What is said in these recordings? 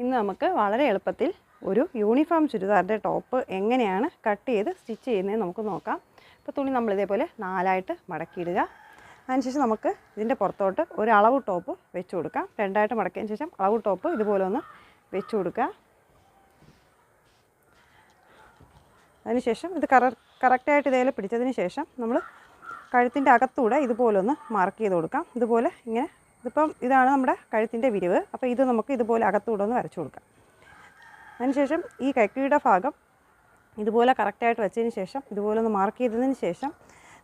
ഇന്ന് നമുക്ക് വളരെ എളുപ്പത്തിൽ ഒരു യൂണിഫോം ചുരിദാറിന്റെ ടോപ്പ് എങ്ങനെയാണ് കട്ട് ചെയ്ത് സ്റ്റിച്ച് ചെയ്യുന്നത് നമുക്ക് നോക്കാം. ഇപ്പോൾ തുണി നമ്മൾ ഇതേപോലെ നാലായിട്ട് മടക്കിയിടുക. അതിനുശേഷം നമുക്ക് ഇതിന്റെ പുറത്തോട്ട് ഒരു അളവ് ടോപ്പ് വെച്ച് കൊടുക്കാം. രണ്ടായിട്ട് മടക്കിയതിന് ശേഷം അളവ് ടോപ്പ് ഇതുപോലെ ഒന്ന് വെച്ച് കൊടുക്കുക. അതിനുശേഷം ഇത് കറ കറക്റ്റായിട്ട് ഇതേപോലെ പിടിച്ചതിന് ശേഷം നമ്മൾ കഴുത്തിന്റെ അകത്തൂടെ ഇതുപോലെ ഒന്ന് മാർക്ക് ചെയ്ത് കൊടുക്കാം. ഇതുപോലെ ഇങ്ങനെ ഇതിപ്പം ഇതാണ് നമ്മുടെ കഴുത്തിന്റെ വിരിവ്. അപ്പോൾ ഇത് നമുക്ക് ഇതുപോലെ അകത്തൂടെ ഒന്ന് വരച്ചു കൊടുക്കാം. അതിനുശേഷം ഈ കൈക്കിയുടെ ഭാഗം ഇതുപോലെ കറക്റ്റായിട്ട് വെച്ചതിന് ശേഷം ഇതുപോലെ ഒന്ന് മാർക്ക് ചെയ്തതിന് ശേഷം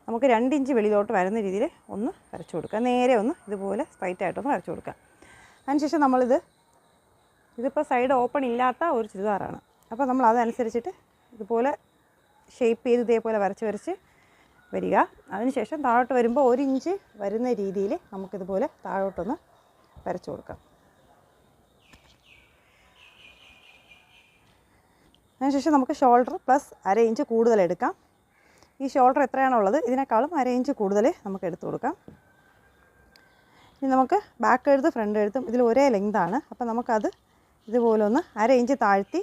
നമുക്ക് രണ്ട് ഇഞ്ച് വെളിയിലോട്ട് വരുന്ന രീതിയിൽ ഒന്ന് വരച്ചു കൊടുക്കാം. നേരെ ഒന്ന് ഇതുപോലെ സ്ട്രൈറ്റ് ആയിട്ടൊന്ന് വരച്ചു കൊടുക്കാം. അതിനുശേഷം നമ്മളിത് ഇതിപ്പോൾ സൈഡ് ഓപ്പൺ ഇല്ലാത്ത ഒരു ചുരിദാറാണ്. അപ്പോൾ നമ്മൾ അതനുസരിച്ചിട്ട് ഇതുപോലെ ഷേപ്പ് ചെയ്ത് ഇതേപോലെ വരച്ച് വരച്ച് വരിക. അതിനുശേഷം താഴോട്ട് വരുമ്പോൾ ഒരു ഇഞ്ച് വരുന്ന രീതിയിൽ നമുക്കിതുപോലെ താഴോട്ടൊന്ന് വരച്ചു കൊടുക്കാം. അതിനുശേഷം നമുക്ക് ഷോൾഡർ പ്ലസ് അര ഇഞ്ച് കൂടുതൽ എടുക്കാം. ഈ ഷോൾഡർ എത്രയാണുള്ളത് ഇതിനേക്കാളും അര ഇഞ്ച് കൂടുതൽ നമുക്ക് എടുത്തു കൊടുക്കാം. ഇനി നമുക്ക് ബാക്ക് എഴുത്ത് ഫ്രണ്ട് എഴുത്തും ഇതിൽ ഒരേ ലെങ്താണ് അപ്പോൾ നമുക്കത് ഇതുപോലെ ഒന്ന് അര ഇഞ്ച് താഴ്ത്തി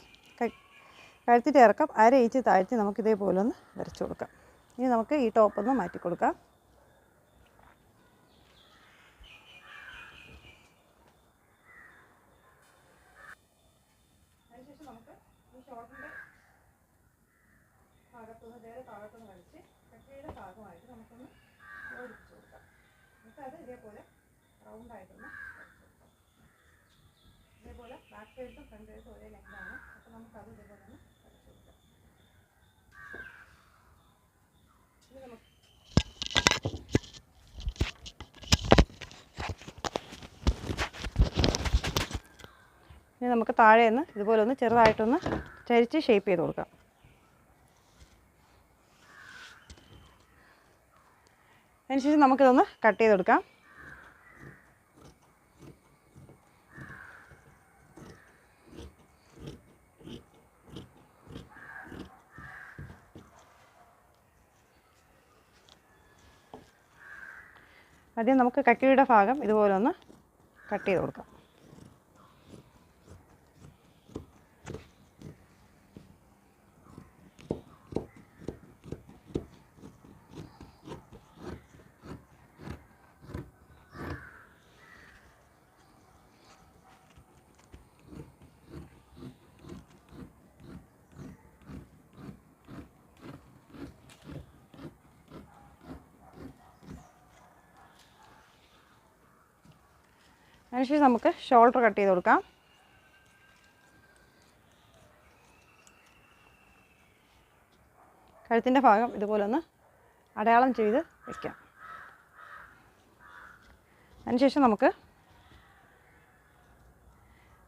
കഴുത്തിന്റെ ഇറക്കം അര ഇഞ്ച് താഴ്ത്തി നമുക്ക് ഇതേപോലെ ഒന്ന് വരച്ചു കൊടുക്കാം. ഇനി നമുക്ക് ഈ ടോപ്പൊന്ന് മാറ്റി കൊടുക്കാം. നേരെ ഭാഗമായിട്ട് നമുക്കൊന്ന് ഇതേപോലെ റൗണ്ടായിട്ടൊന്ന് ഇതേപോലെ ബാക്ക് സൈഡ്സും ഫ്രണ്ട് സൈഡ്സും ഒരേ ലെങ്താണ് അപ്പോൾ നമുക്കത് ഇതേപോലെ ഒന്ന് വരച്ച് കൊടുക്കാം ഇനി നമുക്ക് താഴെ നിന്ന് ഇതുപോലെ ഒന്ന് ചെറുതായിട്ടൊന്ന് ചരിച്ച് ഷേപ്പ് ചെയ്ത് കൊടുക്കാം. അതിനുശേഷം നമുക്കിതൊന്ന് കട്ട് ചെയ്തെടുക്കാം. ആദ്യം നമുക്ക് കക്കിയുടെ ഭാഗം ഇതുപോലെ ഒന്ന് കട്ട് ചെയ്ത് കൊടുക്കാം. അതിനുശേഷം നമുക്ക് ഷോൾഡർ കട്ട് ചെയ്ത് കൊടുക്കാം. കഴുത്തിന്റെ ഭാഗം ഇതുപോലെ ഒന്ന് അടയാളം ചെയ്ത് വയ്ക്കാം അതിനുശേഷം നമുക്ക്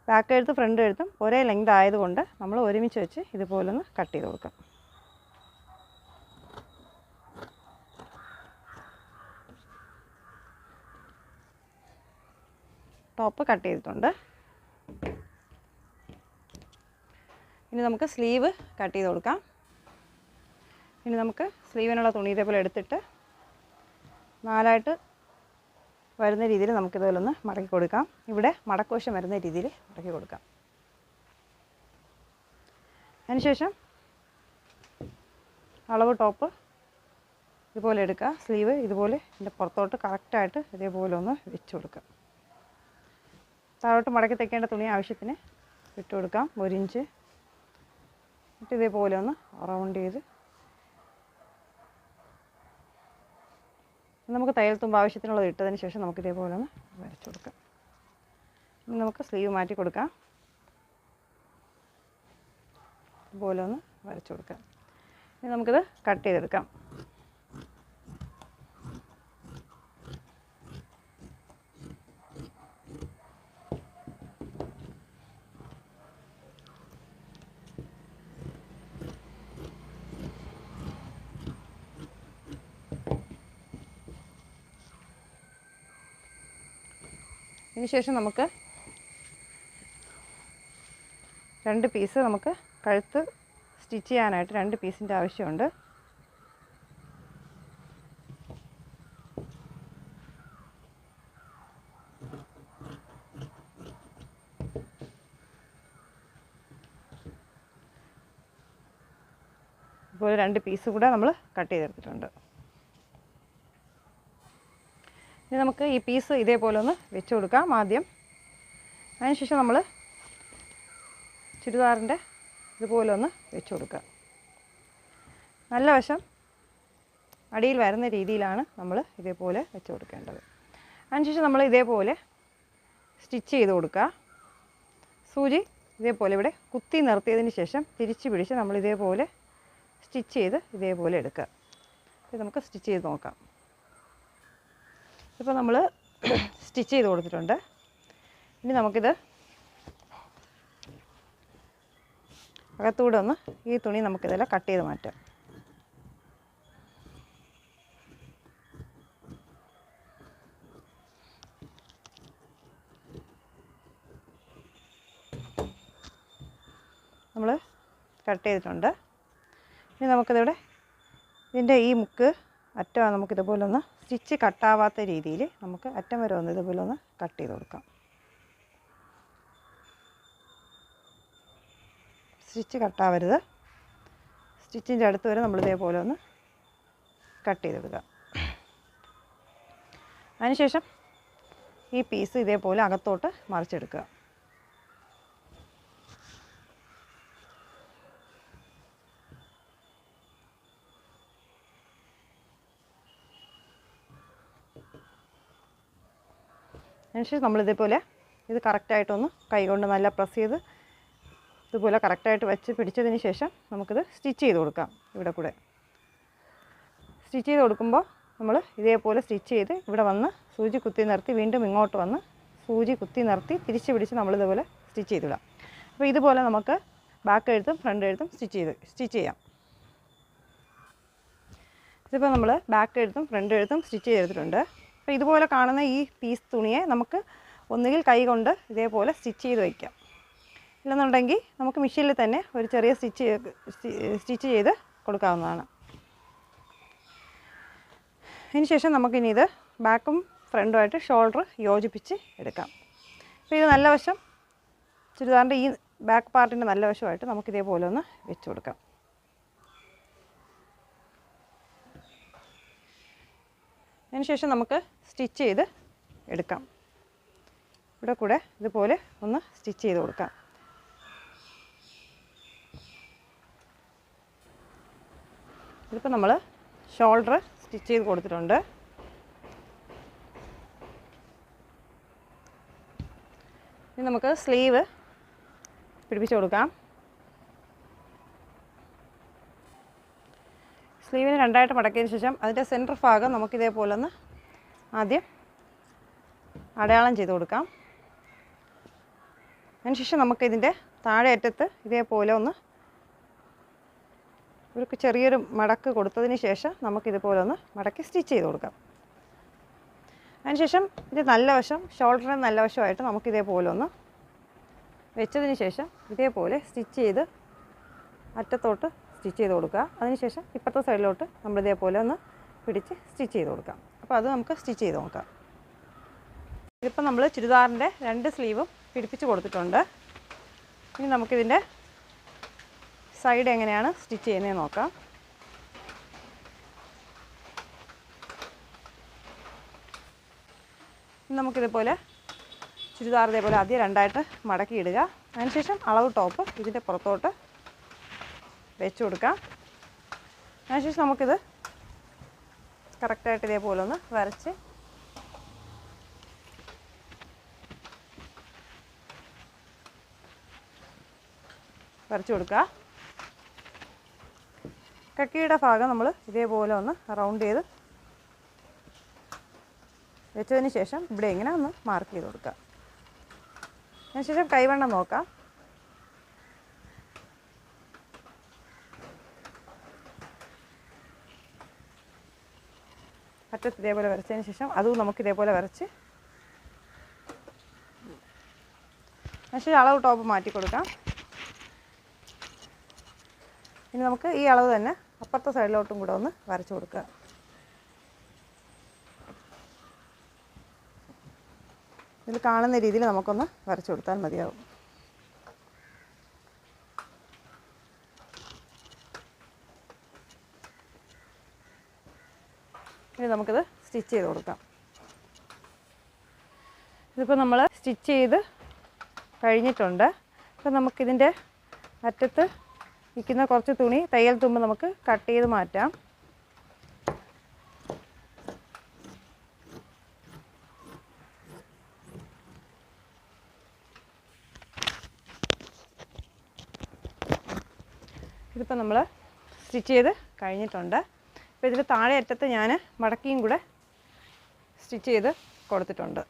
ബാക്ക് എഴുത്തും ഫ്രണ്ട് എഴുത്തും ഒരേ ലെങ്ത് ആയതുകൊണ്ട് നമ്മൾ ഒരുമിച്ച് വെച്ച് ഇതുപോലൊന്ന് കട്ട് ചെയ്ത് കൊടുക്കാം. ടോപ്പ് കട്ട് ചെയ്തിട്ടുണ്ട്. ഇനി നമുക്ക് സ്ലീവ് കട്ട് ചെയ്ത് കൊടുക്കാം. ഇനി നമുക്ക് സ്ലീവിനുള്ള തുണി ഇതേപോലെ എടുത്തിട്ട് നാലായിട്ട് വരുന്ന രീതിയിൽ ഒന്ന് മടക്കി കൊടുക്കാം. ഇവിടെ മടക്കോശം വരുന്ന രീതിയിൽ മടക്കി കൊടുക്കാം. അതിനുശേഷം അളവ് ടോപ്പ് ഇതുപോലെ എടുക്കുക. സ്ലീവ് ഇതുപോലെ ഇതിന്റെ പുറത്തോട്ട് കറക്റ്റായിട്ട് ഇതേപോലെ ഒന്ന് വെച്ച് കൊടുക്കുക. താഴോട്ട് മടക്കി തയ്ക്കേണ്ട തുണി ആവശ്യത്തിന് ഇട്ട് കൊടുക്കാം. ഒരു ഇഞ്ച്. എന്നിട്ട് ഇതേപോലെ ഒന്ന് റൗണ്ട് ചെയ്ത് നമുക്ക് തയ്യൽ തുമ്പ് ആവശ്യത്തിനുള്ളത് ഇട്ടതിന് ശേഷം നമുക്ക് ഇതേപോലെ ഒന്ന് വരച്ചു കൊടുക്കാം. ഇനി നമുക്ക് സ്ലീവ് മാറ്റി കൊടുക്കാം. ഇതുപോലെ ഒന്ന് വരച്ചു കൊടുക്കാം. ഇനി നമുക്കിത് കട്ട് ചെയ്തെടുക്കാം. ഇതിനുശേഷം നമുക്ക് രണ്ട് പീസ് നമുക്ക് കഴുത്ത് സ്റ്റിച്ച് ചെയ്യാനായിട്ട് രണ്ട് പീസിന്റെ ആവശ്യമുണ്ട്. ഇപ്പോൾ രണ്ട് പീസ് കൂടെ നമ്മൾ കട്ട് ചെയ്തെടുത്തിട്ടുണ്ട്. ഇനി നമുക്ക് ഈ പീസ് ഇതേപോലെ ഒന്ന് വെച്ച് കൊടുക്കാം ആദ്യം. അതിനുശേഷം നമ്മൾ ചുരിദാറിന്റെ ഇതുപോലെ ഒന്ന് വെച്ച് കൊടുക്കുക. നല്ല വശം അടിയിൽ വരുന്ന രീതിയിലാണ് നമ്മൾ ഇതേപോലെ വെച്ച് കൊടുക്കേണ്ടത്. അതിനുശേഷം നമ്മൾ ഇതേപോലെ സ്റ്റിച്ച് ചെയ്ത് കൊടുക്കുക. സൂചി ഇതേപോലെ ഇവിടെ കുത്തി നിർത്തിയതിന് ശേഷം തിരിച്ച് പിടിച്ച് നമ്മൾ ഇതേപോലെ സ്റ്റിച്ച് ചെയ്ത് ഇതേപോലെ എടുക്കുക. ഇത് നമുക്ക് സ്റ്റിച്ച് ചെയ്ത് നോക്കാം. ഇപ്പോൾ നമ്മൾ സ്റ്റിച്ച് ചെയ്ത് കൊടുത്തിട്ടുണ്ട്. ഇനി നമുക്കിത് അകത്തൂടെ ഒന്ന് ഈ തുണി നമുക്കിതെല്ലാം കട്ട് ചെയ്ത് മാറ്റാം. നമ്മൾ കട്ട് ചെയ്തിട്ടുണ്ട്. ഇനി നമുക്കിതിവിടെ ഇതിന്റെ ഈ മുക്ക് അറ്റമാണ് നമുക്കിതുപോലെ ഒന്ന് സ്റ്റിച്ച് കട്ടാവാത്ത രീതിയിൽ നമുക്ക് അറ്റം വരെ ഒന്ന് ഇതുപോലെ ഒന്ന് കട്ട് ചെയ്ത് കൊടുക്കാം. സ്റ്റിച്ച് കട്ടാവരുത്. സ്റ്റിച്ചിന്റെ അടുത്ത് വരെ നമ്മൾ ഇതേപോലെ ഒന്ന് കട്ട് ചെയ്തെടുക്കുക. അതിനുശേഷം ഈ പീസ് ഇതേപോലെ അകത്തോട്ട് മറിച്ചെടുക്കുക. അതിനുശേഷം നമ്മളിതേപോലെ ഇത് കറക്റ്റായിട്ടൊന്ന് കൈകൊണ്ട് നല്ല പ്രസ് ചെയ്ത് ഇതുപോലെ കറക്റ്റായിട്ട് വെച്ച് പിടിച്ചതിന് ശേഷം നമുക്കിത് സ്റ്റിച്ച് ചെയ്ത് കൊടുക്കാം ഇവിടെ കൂടെ. സ്റ്റിച്ച് ചെയ്ത് കൊടുക്കുമ്പോൾ നമ്മൾ ഇതേപോലെ സ്റ്റിച്ച് ചെയ്ത് ഇവിടെ വന്ന് സൂചി കുത്തി നിർത്തി വീണ്ടും ഇങ്ങോട്ട് വന്ന് സൂചി കുത്തി നിർത്തി തിരിച്ച് പിടിച്ച് നമ്മളിതുപോലെ സ്റ്റിച്ച് ചെയ്തിടാം. അപ്പോൾ ഇതുപോലെ നമുക്ക് ബാക്ക് എഴുത്തും ഫ്രണ്ട് എഴുത്തും സ്റ്റിച്ച് ചെയ്ത് സ്റ്റിച്ച് ചെയ്യാം. ഇതിപ്പോൾ നമ്മൾ ബാക്ക് എഴുത്തും ഫ്രണ്ട് എഴുത്തും സ്റ്റിച്ച് ചെയ്തെടുത്തിട്ടുണ്ട്. അപ്പോൾ ഇതുപോലെ കാണുന്ന ഈ പീസ് തുണിയെ നമുക്ക് ഒന്നുകിൽ കൈ കൊണ്ട് ഇതേപോലെ സ്റ്റിച്ച് ചെയ്ത് വയ്ക്കാം. ഇല്ലെന്നുണ്ടെങ്കിൽ നമുക്ക് മെഷീനിൽ തന്നെ ഒരു ചെറിയ സ്റ്റിച്ച് സ്റ്റിച്ച് ചെയ്ത് കൊടുക്കാവുന്നതാണ്. അതിന് ശേഷം നമുക്കിനി ഇത് ബാക്കും ഫ്രണ്ടുമായിട്ട് ഷോൾഡർ യോജിപ്പിച്ച് എടുക്കാം. അപ്പോൾ ഇത് നല്ല വശം ചുരിദാറിന്റെ ഈ ബാക്ക് പാർട്ടിന്റെ നല്ല വശമായിട്ട് നമുക്കിതേപോലെ ഒന്ന് വെച്ച് കൊടുക്കാം. അതിനുശേഷം നമുക്ക് സ്റ്റിച്ച് ചെയ്ത് എടുക്കാം. ഇവിടെ കൂടെ ഇതുപോലെ ഒന്ന് സ്റ്റിച്ച് ചെയ്ത് കൊടുക്കാം. ഇതിപ്പോൾ നമ്മൾ ഷോൾഡർ സ്റ്റിച്ച് ചെയ്ത് കൊടുത്തിട്ടുണ്ട്. ഇനി നമുക്ക് സ്ലീവ് പിടിപ്പിച്ച് കൊടുക്കാം. സ്ലീവിന് രണ്ടായിട്ട് മടക്കിയതിന് ശേഷം അതിന്റെ സെന്റർ ഭാഗം നമുക്കിതേപോലെ ഒന്ന് ആദ്യം അടയാളം ചെയ്ത് കൊടുക്കാം. അതിനുശേഷം നമുക്കിതിന്റെ താഴെ അറ്റത്ത് ഇതേപോലെ ഒന്ന് ഇവർക്ക് ചെറിയൊരു മടക്ക് കൊടുത്തതിന് ശേഷം നമുക്കിതുപോലെ ഒന്ന് മടക്കി സ്റ്റിച്ച് ചെയ്ത് കൊടുക്കാം. അതിനുശേഷം ഇത് നല്ല വശം ഷോൾഡറിന് നല്ല വശമായിട്ട് നമുക്കിതേപോലെ ഒന്ന് വെച്ചതിന് ശേഷം ഇതേപോലെ സ്റ്റിച്ച് ചെയ്ത് അറ്റത്തോട്ട് സ്റ്റിച്ച് ചെയ്ത് കൊടുക്കുക. അതിനുശേഷം ഇപ്പുറത്തെ സൈഡിലോട്ട് നമ്മൾ ഇതേപോലെ ഒന്ന് പിടിച്ച് സ്റ്റിച്ച് ചെയ്ത് കൊടുക്കാം. അപ്പോൾ അത് നമുക്ക് സ്റ്റിച്ച് ചെയ്ത് നോക്കാം. ഇതിപ്പോൾ നമ്മൾ ചുരിദാറിന്റെ രണ്ട് സ്ലീവും പിടിപ്പിച്ച് കൊടുത്തിട്ടുണ്ട്. ഇനി നമുക്കിതിന്റെ സൈഡ് എങ്ങനെയാണ് സ്റ്റിച്ച് ചെയ്യുന്നതെന്ന് നോക്കാം. നമുക്കിതുപോലെ ചുരിദാർ ഇതേപോലെ ആദ്യം രണ്ടായിട്ട് മടക്കി ഇടുക അതിനുശേഷം അളവ് ടോപ്പ് ഇതിന്റെ പുറത്തോട്ട് വെച്ച് കൊടുക്കാം. അതിനുശേഷം നമുക്കിത് കറക്റ്റായിട്ട് ഇതേപോലെ ഒന്ന് വരച്ച് വരച്ച് കൊടുക്കുക. കക്കിയുടെ ഭാഗം നമ്മൾ ഇതേപോലെ ഒന്ന് റൗണ്ട് ചെയ്ത് വെച്ചതിന് ശേഷം ഇവിടെ ഇങ്ങനെ ഒന്ന് മാർക്ക് ചെയ്ത് കൊടുക്കുക. അതിനുശേഷം കൈവണ്ണം നോക്കാം. അറ്റത്ത് ഇതേപോലെ വരച്ചതിന് ശേഷം അതും നമുക്ക് ഇതേപോലെ വരച്ച് പക്ഷേ അളവ് ടോപ്പ് മാറ്റി കൊടുക്കാം. ഇനി നമുക്ക് ഈ അളവ് തന്നെ അപ്പുറത്തെ സൈഡിലോട്ടും കൂടെ ഒന്ന് വരച്ച് കൊടുക്കുക ഇതിൽ കാണുന്ന രീതിയിൽ നമുക്കൊന്ന് വരച്ച് കൊടുത്താൽ മതിയാവും. ഇനി നമുക്കിത് സ്റ്റിച്ച് ചെയ്ത് കൊടുക്കാം. ഇതിപ്പോൾ നമ്മൾ സ്റ്റിച്ച് ചെയ്ത് കഴിഞ്ഞിട്ടുണ്ട്. അപ്പോൾ നമുക്കിതിന്റെ അറ്റത്ത് നിൽക്കുന്ന കുറച്ച് തുണി തയ്യൽ തുമ്പ് നമുക്ക് കട്ട് ചെയ്ത് മാറ്റാം. ഇതിപ്പോൾ നമ്മൾ സ്റ്റിച്ച് ചെയ്ത് കഴിഞ്ഞിട്ടുണ്ട്. അപ്പോൾ ഇതിന്റെ താഴെ അറ്റത്ത് ഞാൻ മടക്കിയും കൂടെ സ്റ്റിച്ച് ചെയ്ത് കൊടുത്തിട്ടുണ്ട്.